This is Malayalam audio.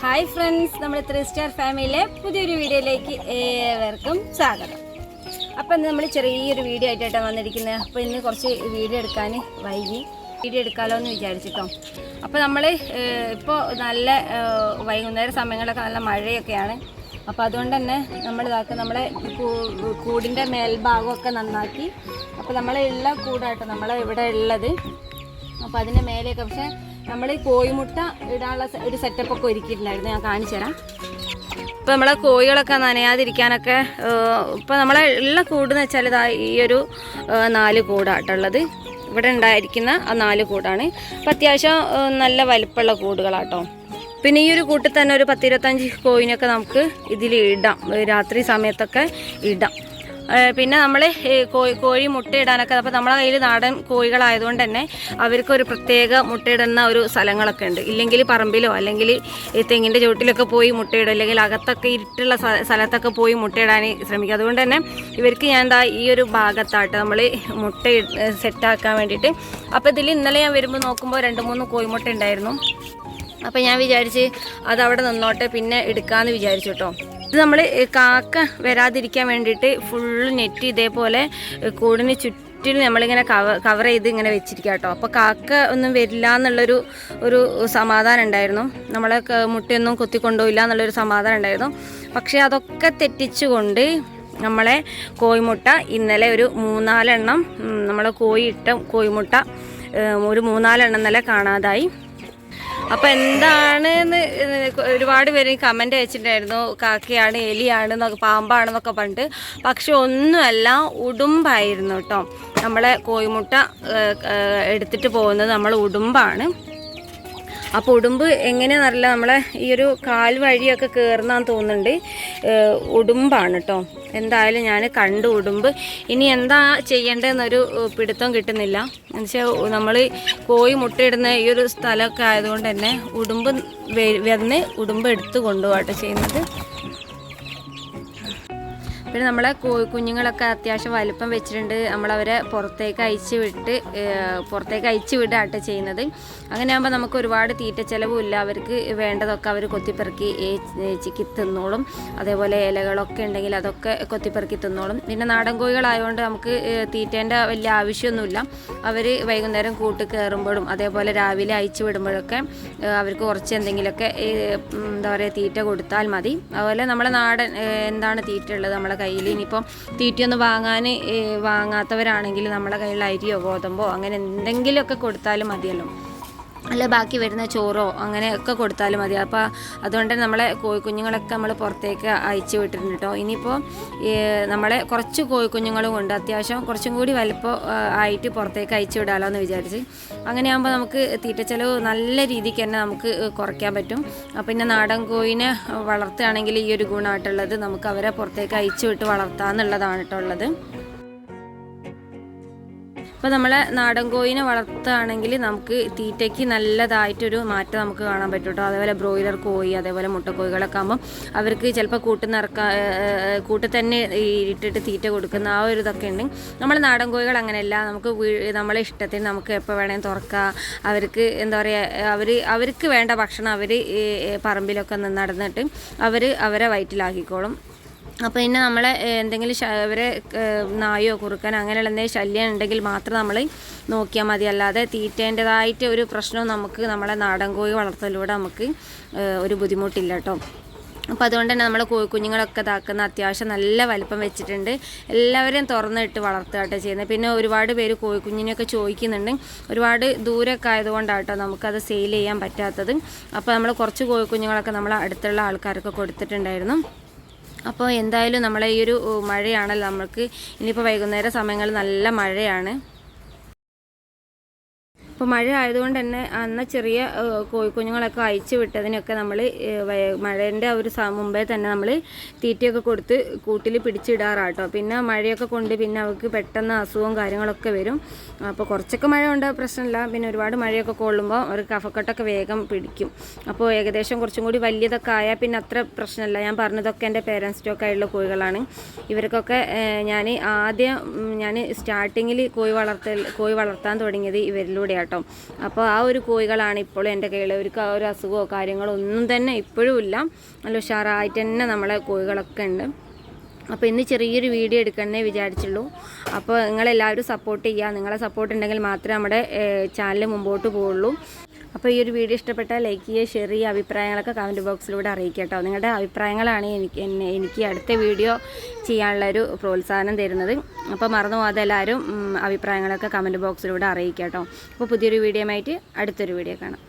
ഹായ് ഫ്രണ്ട്സ് നമ്മുടെ ത്രീ സ്റ്റാർ ഫാമിലിയിലെ പുതിയൊരു വീഡിയോയിലേക്ക് ഏവർക്കും സ്വാഗതം. അപ്പം ഇന്ന് നമ്മൾ ചെറിയൊരു വീഡിയോ ആയിട്ടാണ് വന്നിരിക്കുന്നത്. അപ്പോൾ ഇന്ന് കുറച്ച് വീഡിയോ എടുക്കാൻ വൈകി. വീഡിയോ എടുക്കാമല്ലോ എന്ന് വിചാരിച്ചിട്ടോ. അപ്പോൾ നമ്മൾ ഇപ്പോൾ നല്ല വൈകുന്നേര സമയങ്ങളൊക്കെ നല്ല മഴയൊക്കെയാണ്. അപ്പോൾ അതുകൊണ്ട് തന്നെ നമ്മൾ ഇതാക്കുക നമ്മളെ കൂടിന്റെ മേൽഭാഗമൊക്കെ നന്നാക്കി. അപ്പോൾ നമ്മളെ ഉള്ള കൂടാട്ടോ നമ്മളെ ഇവിടെ ഉള്ളത്. അപ്പോൾ അതിന്റെ മേലെയൊക്കെ പക്ഷേ നമ്മൾ ഈ കോഴിമുട്ട ഇടാനുള്ള ഒരു സെറ്റപ്പ് ഒക്കെ ഒരുക്കിയിട്ടുണ്ടായിരുന്നു. ഞാൻ കാണിച്ചു തരാം. ഇപ്പോൾ നമ്മളെ കോഴികളൊക്കെ നനയാതിരിക്കാനൊക്കെ ഇപ്പോൾ നമ്മളെ ഉള്ള കൂടെന്ന് വെച്ചാൽ ഇതാ ഈ ഒരു നാല് കൂടാട്ടുള്ളത് ഇവിടെ ഉണ്ടായിരിക്കുന്ന ആ നാല് കൂടാണ്. അപ്പം അത്യാവശ്യം നല്ല വലിപ്പമുള്ള കൂടുകളാട്ടോ. പിന്നെ ഈ ഒരു കൂട്ടിൽ തന്നെ ഒരു പത്തിരുപത്തഞ്ച് കോഴിനൊക്കെ നമുക്ക് ഇതിൽ ഇടാം. രാത്രി സമയത്തൊക്കെ ഇടാം. പിന്നെ നമ്മൾ കോഴി കോഴി മുട്ടയിടാനൊക്കെ അപ്പോൾ നമ്മളെ കയ്യിൽ നാടൻ കോഴികളായതുകൊണ്ട് തന്നെ അവർക്കൊരു പ്രത്യേക മുട്ടയിടുന്ന ഒരു സ്ഥലങ്ങളൊക്കെ ഉണ്ട്. ഇല്ലെങ്കിൽ പറമ്പിലോ അല്ലെങ്കിൽ തെങ്ങിന്റെ ചുവട്ടിലൊക്കെ പോയി മുട്ടയിടും. അല്ലെങ്കിൽ അകത്തൊക്കെ ഇരുട്ടുള്ള സ്ഥലത്തൊക്കെ പോയി മുട്ടയിടാൻ ശ്രമിക്കും. അതുകൊണ്ട് തന്നെ ഇവർക്ക് ഞാൻ എന്താ ഈ ഒരു ഭാഗത്തായിട്ട് നമ്മൾ മുട്ട സെറ്റാക്കാൻ വേണ്ടിയിട്ട്. അപ്പോൾ ഇതിൽ ഇന്നലെ ഞാൻ വരുമ്പോൾ നോക്കുമ്പോൾ രണ്ട് മൂന്ന് കോഴിമുട്ട ഉണ്ടായിരുന്നു. അപ്പോൾ ഞാൻ വിചാരിച്ച് അത് അവിടെ നിന്നോട്ടെ പിന്നെ എടുക്കാമെന്ന് വിചാരിച്ചു കേട്ടോ ഇത് നമ്മൾ കാക്ക വരാതിരിക്കാൻ വേണ്ടിയിട്ട് ഫുള്ള് നെറ്റ് ഇതേപോലെ കൂടിന് കൂടിന് ചുറ്റിലും നമ്മളിങ്ങനെ കവ കവർ ചെയ്ത് ഇങ്ങനെ വെച്ചിരിക്കുക കേട്ടോ അപ്പോൾ കാക്ക ഒന്നും വരില്ല എന്നുള്ളൊരു ഒരു സമാധാനം ഉണ്ടായിരുന്നു. നമ്മളെ മുട്ടയൊന്നും കൊത്തിക്കൊണ്ടുപോയില്ല എന്നുള്ളൊരു സമാധാനം ഉണ്ടായിരുന്നു. പക്ഷേ അതൊക്കെ തെറ്റിച്ചുകൊണ്ട് നമ്മളെ കോഴിമുട്ട ഇന്നലെ ഒരു മൂന്നാലെണ്ണം നമ്മളെ കോഴി ഇട്ട കോഴിമുട്ട ഒരു മൂന്നാലെണ്ണം ഇന്നലെ കാണാതായി. അപ്പൊ എന്താണ് ഒരുപാട് പേര് കമന്റ് അയച്ചിട്ടുണ്ടായിരുന്നു. കാക്കയാണ് എലിയാണ് എന്നൊക്കെ പാമ്പാണെന്നൊക്കെ പറഞ്ഞിട്ട്. പക്ഷെ ഒന്നുമല്ല ഉടുമ്പായിരുന്നു കേട്ടോ. നമ്മളെ കോഴിമുട്ട എടുത്തിട്ട് പോകുന്നത് നമ്മൾ ഉടുമ്പാണ്. അപ്പോൾ ഉടുമ്പ് എങ്ങനെയാണെന്നറിയില്ല നമ്മളെ ഈ ഒരു കാൽ വഴിയൊക്കെ കയറുന്നാന്ന് തോന്നുന്നുണ്ട്. ഉടുമ്പാണ് കേട്ടോ എന്തായാലും ഞാൻ കണ്ടു ഉടുമ്പ്. ഇനി എന്താ ചെയ്യേണ്ടതെന്നൊരു പിടുത്തം കിട്ടുന്നില്ല. എന്നുവെച്ചാൽ നമ്മൾ കോഴി മുട്ടയിടുന്ന ഈ ഒരു സ്ഥലമൊക്കെ ആയതുകൊണ്ട് തന്നെ ഉടുമ്പ് വന്ന് ഉടുമ്പ് എടുത്ത് കൊണ്ടുപോകട്ടെ ചെയ്യുന്നത്. പിന്നെ നമ്മളെ കുഞ്ഞുങ്ങളൊക്കെ അത്യാവശ്യം വലുപ്പം വെച്ചിട്ടുണ്ട്. നമ്മളവരെ പുറത്തേക്ക് അയച്ചു വിട്ട് പുറത്തേക്ക് അയച്ചു വിടുകയാട്ടെ ചെയ്യുന്നത്. അങ്ങനെ ആകുമ്പോൾ നമുക്ക് ഒരുപാട് തീറ്റ ചിലവുമില്ല. അവർക്ക് വേണ്ടതൊക്കെ അവർ കൊത്തിപ്പെറുക്കി ചിക്കി തിന്നോളും. അതേപോലെ ഇലകളൊക്കെ ഉണ്ടെങ്കിൽ അതൊക്കെ കൊത്തിപ്പെറുക്കി തിന്നോളും. പിന്നെ നാടൻ കോഴികളായതുകൊണ്ട് നമുക്ക് തീറ്റേന്റെ വലിയ ആവശ്യമൊന്നുമില്ല. അവർ വൈകുന്നേരം കൂട്ട് കയറുമ്പോഴും അതേപോലെ രാവിലെ അയച്ചു വിടുമ്പോഴൊക്കെ അവർക്ക് കുറച്ച് എന്തെങ്കിലുമൊക്കെ എന്താ പറയുക തീറ്റ കൊടുത്താൽ മതി. അതുപോലെ നമ്മളെ നാടൻ എന്താണ് തീറ്റ ഉള്ളത് നമ്മളെ കയ്യിൽ ഇനിയിപ്പം തീറ്റയൊന്നും വാങ്ങാൻ വാങ്ങാത്തവരാണെങ്കിൽ നമ്മുടെ കയ്യിൽ അരിയോ ഗോതമ്പോ അങ്ങനെ എന്തെങ്കിലുമൊക്കെ കൊടുത്താലും മതിയല്ലോ. അല്ല ബാക്കി വരുന്ന ചോറോ അങ്ങനെയൊക്കെ കൊടുത്താലും മതി. അപ്പോൾ അതുകൊണ്ട് നമ്മളെ കോഴിക്കുഞ്ഞുങ്ങളൊക്കെ നമ്മൾ പുറത്തേക്ക് അയച്ചു വിട്ടിട്ടുണ്ട് കേട്ടോ ഇനിയിപ്പോൾ നമ്മളെ കുറച്ച് കോഴിക്കുഞ്ഞുങ്ങളും കൊണ്ട് അത്യാവശ്യം കുറച്ചും കൂടി വലിപ്പം ആയിട്ട് പുറത്തേക്ക് അയച്ചു വിടാമല്ലോ എന്ന് വിചാരിച്ച്. അങ്ങനെയാകുമ്പോൾ നമുക്ക് തീറ്റച്ചെലവ് നല്ല രീതിക്ക് തന്നെ നമുക്ക് കുറയ്ക്കാൻ പറ്റും. പിന്നെ നാടൻ കോഴിനെ വളർത്തുകയാണെങ്കിൽ ഈ ഒരു ഗുണമായിട്ടുള്ളത് നമുക്ക് അവരെ പുറത്തേക്ക് അയച്ചു വിട്ട് വളർത്താമെന്നുള്ളതാണ് കേട്ടോ ഉള്ളത്. അപ്പോൾ നമ്മൾ നാടൻ കോഴിനെ വളർത്തുകയാണെങ്കിൽ നമുക്ക് തീറ്റയ്ക്ക് നല്ലതായിട്ടൊരു മാറ്റം നമുക്ക് കാണാൻ പറ്റും കേട്ടോ. അതേപോലെ ബ്രോയിലർ കോഴി അതേപോലെ മുട്ടക്കോഴികളൊക്കെ ആകുമ്പം അവർക്ക് ചിലപ്പോൾ കൂട്ട് നിറക്കാൻ കൂട്ടിൽ തന്നെ ഇട്ടിട്ട് തീറ്റ കൊടുക്കുന്ന ആ ഒരു ഇതൊക്കെ ഉണ്ടെങ്കിൽ നമ്മൾ നാടൻ കോഴികൾ അങ്ങനെയല്ല. നമുക്ക് നമ്മളെ ഇഷ്ടത്തിന് നമുക്ക് എപ്പോൾ വേണമെങ്കിൽ തുറക്കാം. അവർക്ക് എന്താ പറയുക അവർ അവർക്ക് വേണ്ട ഭക്ഷണം അവർ പറമ്പിലൊക്കെ നടന്നിട്ട് അവർ അവരെ വയറ്റിലാക്കിക്കോളും. അപ്പോൾ പിന്നെ നമ്മളെ എന്തെങ്കിലും അവരെ നായോ കുറുക്കൻ അങ്ങനെയുള്ള എന്തെങ്കിലും ശല്യം ഉണ്ടെങ്കിൽ മാത്രം നമ്മൾ നോക്കിയാൽ മതി. അല്ലാതെ തീറ്റേന്റെതായിട്ട് ഒരു പ്രശ്നവും നമുക്ക് നമ്മളെ നാടൻ കോഴി വളർത്തലിലൂടെ നമുക്ക് ഒരു ബുദ്ധിമുട്ടില്ല കേട്ടോ. അപ്പോൾ അതുകൊണ്ട് തന്നെ നമ്മൾ കോഴി കുഞ്ഞുങ്ങളൊക്കെ ഇതാക്കുന്ന അത്യാവശ്യം നല്ല വലിപ്പം വെച്ചിട്ടുണ്ട്. എല്ലാവരെയും തുറന്നിട്ട് വളർത്തുകട്ടോ ചെയ്യുന്നത് പിന്നെ ഒരുപാട് പേര് കോഴി കോഴിക്കുഞ്ഞിനെയൊക്കെ ചോദിക്കുന്നുണ്ട്. ഒരുപാട് ദൂരമൊക്കെ ആയതുകൊണ്ടാട്ടോ നമുക്കത് സെയിൽ ചെയ്യാൻ പറ്റാത്തത്. അപ്പോൾ നമ്മൾ കുറച്ച് കോഴി കോഴിക്കുഞ്ഞുങ്ങളൊക്കെ നമ്മൾ അടുത്തുള്ള ആൾക്കാർക്ക് കൊടുത്തിട്ടുണ്ടായിരുന്നു. അപ്പോൾ എന്തായാലും നമ്മളെ ഈ ഒരു മഴയാണല്ലോ നമുക്ക് ഇനിയിപ്പോൾ വൈകുന്നേര സമയങ്ങളിൽ നല്ല മഴയാണ്. ഇപ്പോൾ മഴ ആയതുകൊണ്ട് തന്നെ അന്ന് ചെറിയ കോഴിക്കുഞ്ഞുങ്ങളൊക്കെ അയച്ചു വിട്ടതിനൊക്കെ നമ്മൾ മഴേന്റെ ഒരു മുമ്പേ തന്നെ നമ്മൾ തീറ്റയൊക്കെ കൊടുത്ത് കൂട്ടിൽ പിടിച്ചിടാറാട്ടോ. പിന്നെ മഴയൊക്കെ കൊണ്ട് പിന്നെ അവർക്ക് പെട്ടെന്ന് അസുഖവും കാര്യങ്ങളൊക്കെ വരും. അപ്പോൾ കുറച്ചൊക്കെ മഴ ഉണ്ട് പ്രശ്നമില്ല. പിന്നെ ഒരുപാട് മഴയൊക്കെ കൊള്ളുമ്പോൾ അവർ കഫക്കെട്ടൊക്കെ വേഗം പിടിക്കും. അപ്പോൾ ഏകദേശം കുറച്ചും കൂടി വലിയതൊക്കെ ആയാൽ പിന്നെ അത്ര പ്രശ്നമില്ല. ഞാൻ പറഞ്ഞതൊക്കെ എന്റെ പേരൻസ് സ്റ്റോക്ക് ആയിട്ടുള്ള കോഴികളാണ്. ഇവർക്കൊക്കെ ഞാൻ ആദ്യം ഞാൻ സ്റ്റാർട്ടിങ്ങിൽ കോഴി വളർത്തൽ കോഴി വളർത്താൻ തുടങ്ങിയത് ഇവരിലൂടെയാണ് കേട്ടോ. അപ്പോൾ ആ ഒരു കോഴികളാണ് ഇപ്പോൾ എന്റെ കയ്യിൽ ഒരു ഒരു അസുഖമോ കാര്യങ്ങളോ ഒന്നും തന്നെ ഇപ്പോഴും ഇല്ല. നല്ല ഉഷാറായിട്ട് തന്നെ നമ്മളെ കോഴികളൊക്കെ ഉണ്ട്. അപ്പോൾ ഇന്ന് ചെറിയൊരു വീഡിയോ എടുക്കണമെന്നേ വിചാരിച്ചുള്ളൂ. അപ്പോൾ നിങ്ങളെല്ലാവരും സപ്പോർട്ട് ചെയ്യുക നിങ്ങളെ സപ്പോർട്ട് ഉണ്ടെങ്കിൽ മാത്രമേ നമ്മുടെ ചാനൽ മുമ്പോട്ട് പോവുള്ളൂ. അപ്പോൾ ഈ ഒരു വീഡിയോ ഇഷ്ടപ്പെട്ടാൽ ലൈക്ക് ചെയ്യുക ഷെയർ ചെയ്യുക അഭിപ്രായങ്ങളൊക്കെ കമന്റ് ബോക്സിലൂടെ അറിയിക്കുക കേട്ടോ. നിങ്ങളുടെ അഭിപ്രായങ്ങളാണ് എനിക്ക് എനിക്ക് അടുത്ത വീഡിയോ ചെയ്യാനുള്ള ഒരു പ്രോത്സാഹനം തരുന്നത്. അപ്പോൾ മറന്നു പോകാതെ എല്ലാവരും അഭിപ്രായങ്ങളൊക്കെ കമന്റ് ബോക്സിലൂടെ അറിയിക്കുക കേട്ടോ. അപ്പോൾ പുതിയൊരു വീഡിയോ ആയിട്ട് അടുത്തൊരു വീഡിയോ കാണാം.